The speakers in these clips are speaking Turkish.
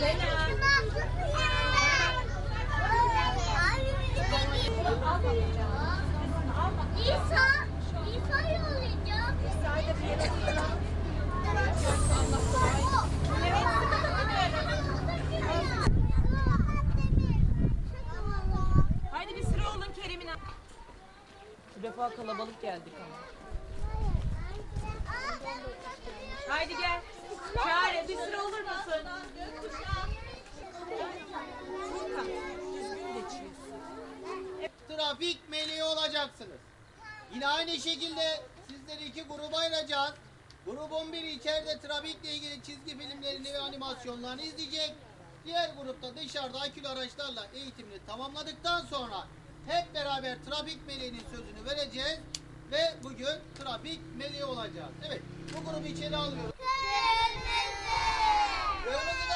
Haydi bir sıra olun Kerim'in. Bu defa kalabalık geldik ama. Haydi gel. Çare bir sıra olur musun? Meleği olacaksınız. Yine aynı şekilde sizleri iki gruba ayıracağız. Grubun biri içeride trafikle ilgili çizgi filmlerini ve animasyonlarını izleyecek. Diğer grupta dışarıda akülü araçlarla eğitimini tamamladıktan sonra hep beraber trafik meleğinin sözünü vereceğiz ve bugün trafik meleği olacağız. Evet, bu grubu içeri alıyoruz. Kırmızıda ne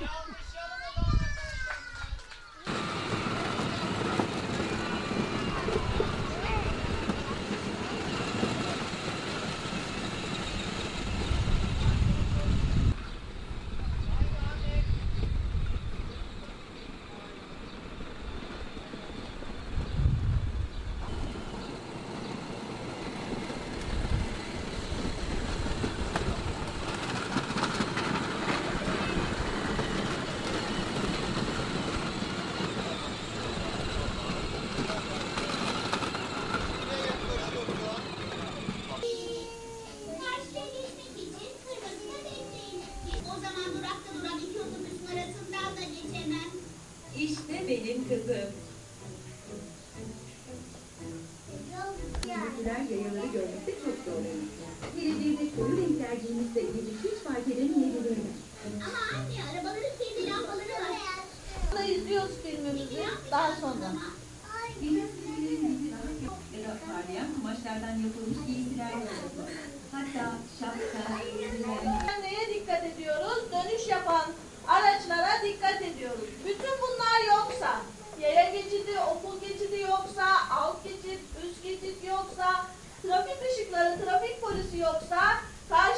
Yeah. İşte benim kızım. Bizimkiler yayaları görmekte çok zorlanır. Hele bir de koyu renkler giymişse gece hiç fark edemeyebilirler. Ama anne arabaların kendi lambaları var. Da izliyoruz filmimizi daha sonra. Parlayan kumaşlardan yapılmış giysiler. Hatta şapka,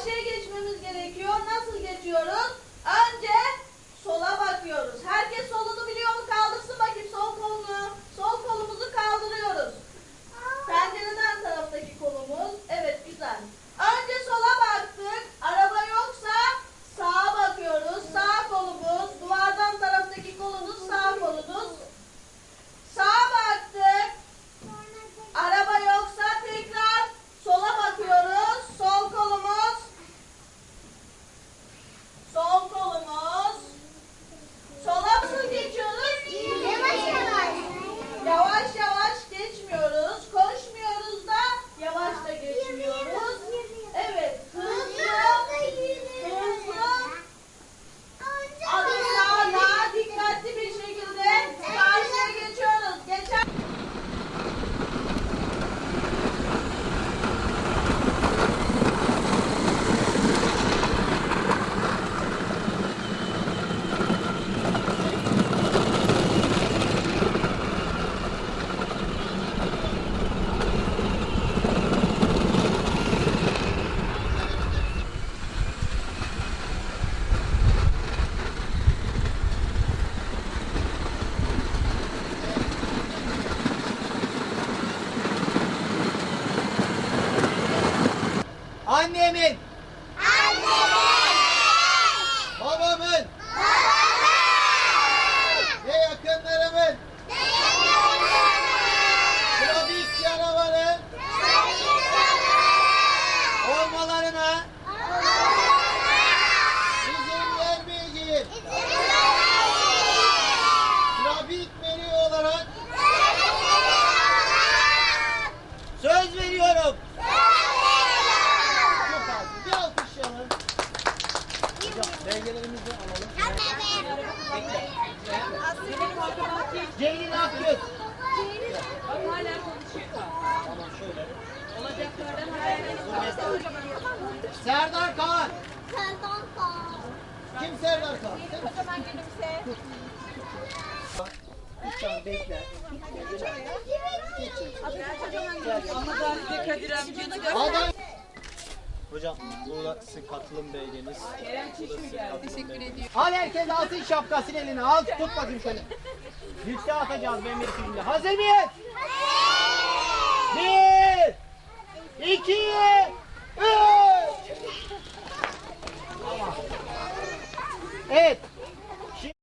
karşıya geçmemiz gerekiyor. Nasıl geçiyoruz? Önce sola bakıyoruz. Herkes solunu Annemin. Babamın. Ceylin Akgöz. Ceylin Hala konuşuyor. Tamam şöyle. Serdar Kağan. Serdar Kağan. Kim Serdar Kağan? O zaman gülümse. Lütfen bekler. Geçin. Ama daha size Kadir amcanı göster. Hocam bu burası katılım belgeniz. Teşekkür ediyorum. Hadi herkes alsın şapkasını eline. Al tut bakayım şöyle. Yükte atacağız ben bir filmde. Hazır mıyız? Bir, iki, üç. Evet.